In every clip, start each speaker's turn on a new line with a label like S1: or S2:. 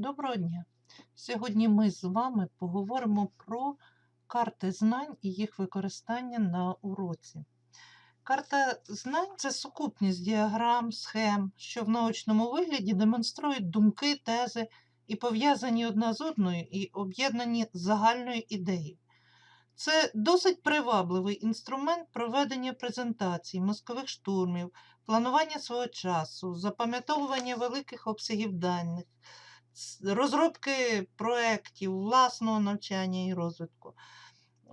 S1: Доброго дня! Сьогодні ми з вами поговоримо про карти знань і їх використання на уроці. Карта знань це сукупність діаграм, схем, що в наочному вигляді демонструють думки, тези і пов'язані одна з одною і об'єднані загальною ідеєю. Це досить привабливий інструмент проведення презентацій, мозкових штурмів, планування свого часу, запам'ятовування великих обсягів даних, розробки проєктів, власного навчання і розвитку.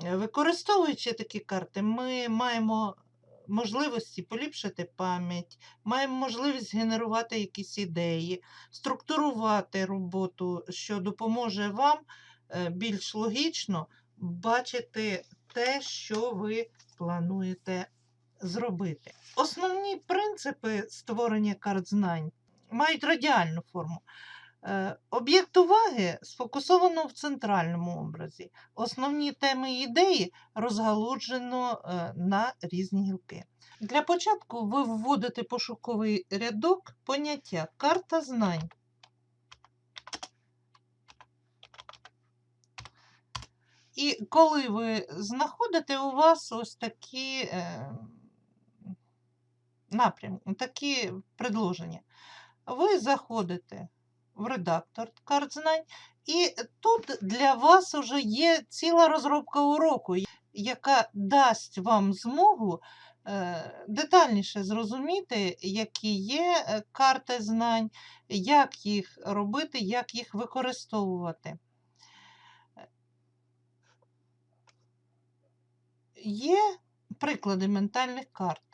S1: Е, Використовуючи такі карти, ми маємо можливості поліпшити пам'ять, маємо можливість генерувати якісь ідеї, структурувати роботу, що допоможе вам е, більш логічно бачити те, що ви плануєте зробити. Основні принципи створення карт знань мають радіальну форму. Е, Об'єкт уваги сфокусовано в центральному образі. Основні теми ідеї розгалуджено е, на різні гілки. Для початку ви вводите пошуковий рядок поняття карта знань. І коли ви знаходите, у вас ось такі е, напрямки, такі предложення. Ви заходите в редактор карт і тут для вас вже є ціла розробка уроку, яка дасть вам змогу е, детальніше зрозуміти, які є е, карти знань, як їх робити, як їх використовувати. Є приклади ментальних карт.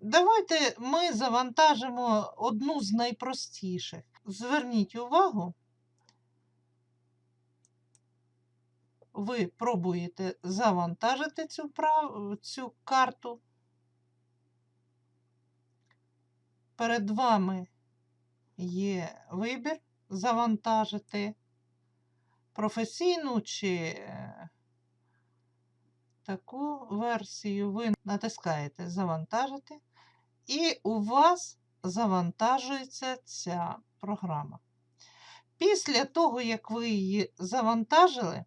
S1: Давайте ми завантажимо одну з найпростіших. Зверніть увагу, ви пробуєте завантажити цю, прав... цю карту. Перед вами є вибір завантажити професійну чи е, таку версію. Ви натискаєте Завантажити, і у вас завантажується ця програма. Після того, як ви її завантажили,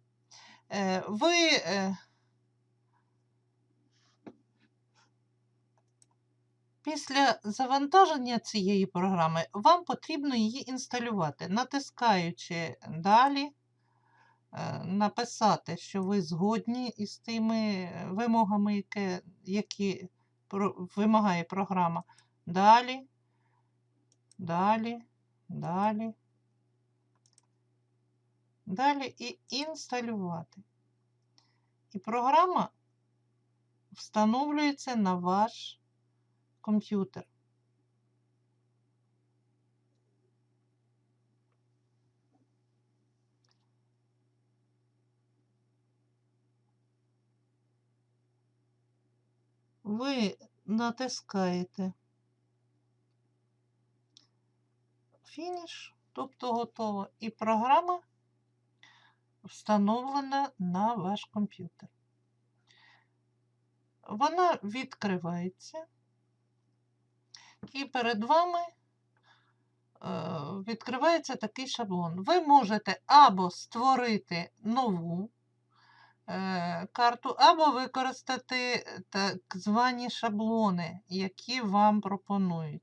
S1: е, ви е, після завантаження цієї програми вам потрібно її інсталювати, натискаючи далі, написати, що ви згодні із тими вимогами, яке- які вимагає програма. Далі, далі, далі, далі і інсталювати. І програма встановлюється на ваш комп'ютер. Ви натискаєте фініш, тобто готово, і програма встановлена на ваш комп'ютер. Вона відкривається, і перед вами е, відкривається такий шаблон. Ви можете або створити нову карту, або використати так звані шаблони, які вам пропонують.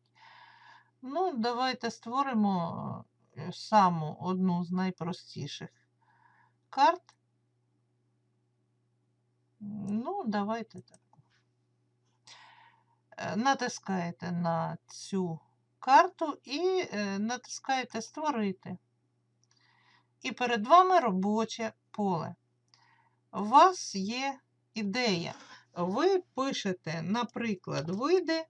S1: Ну, давайте створимо е, саму одну з найпростіших карт. Ну, давайте так. Е, Натискаєте на цю карту і е, натискаєте Створити. І перед вами робоче поле. У вас є ідея. Ви пишете, наприклад, види,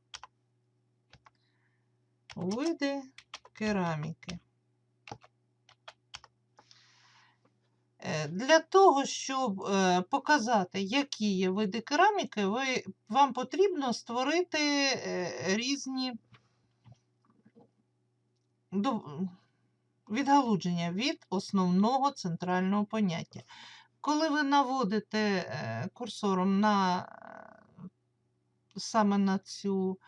S1: види кераміки. Е, Для того, щоб е, показати, які є види кераміки, ви, вам потрібно створити е, різні відгалудження від основного центрального поняття. Коли ви наводите е, курсором на е, саме на цю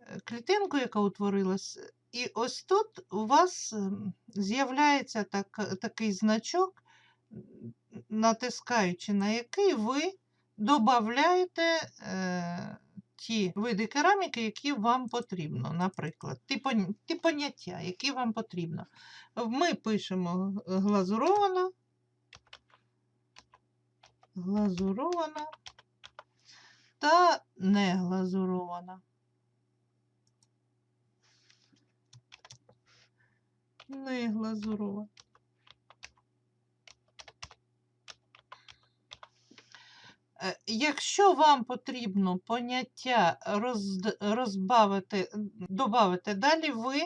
S1: е, клітинку, яка утворилась, І ось тут у вас ем, з'являється так, такий значок, натискаючи на який ви додаєте е, ті види кераміки, які вам потрібно, наприклад, ті, пон- ті поняття, які вам потрібно. Ми пишемо глазурована, глазурована та не глазурована. Не глазурована. Е, Якщо вам потрібно поняття розбавити, додати далі, ви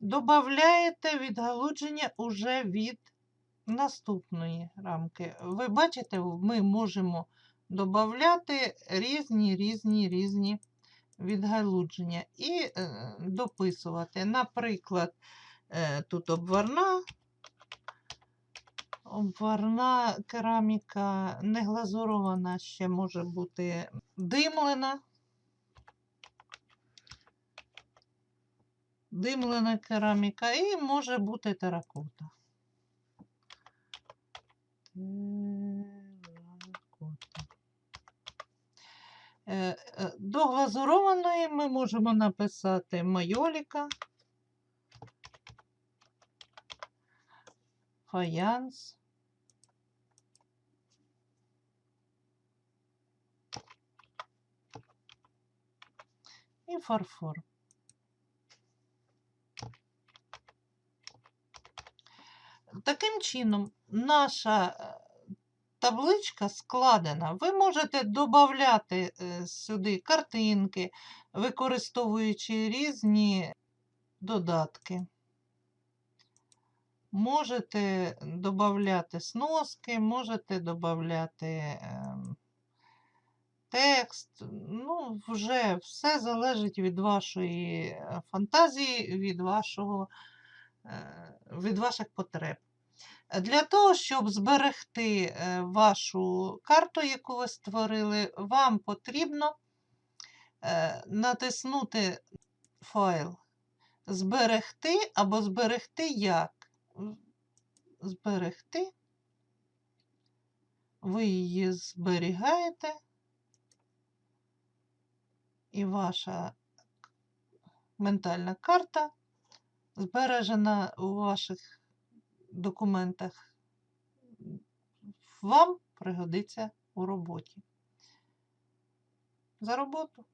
S1: додаєте відгалудження уже від наступної рамки. Ви бачите, ми можемо додати різні, різні, різні відгалудження і е, дописувати. Наприклад, е, тут обварна, обварна кераміка, не глазурована, ще може бути димлена. Димлена кераміка і може бути теракота. Е, е, До глазурованої ми можемо написати майоліка, фаянс. І фарфор. Таким чином, наша табличка складена. Ви можете додати сюди картинки, використовуючи різні додатки. Можете додати сноски, можете додати текст. Ну, вже все залежить від вашої е, фантазії, від вашого, е, від ваших потреб. Для того, щоб зберегти е, вашу карту, яку ви створили, вам потрібно е, натиснути файл Зберегти або зберегти як. Зберегти. Ви її зберігаєте, і ваша ментальна карта збережена у ваших документах вам пригодиться у роботі. За роботу!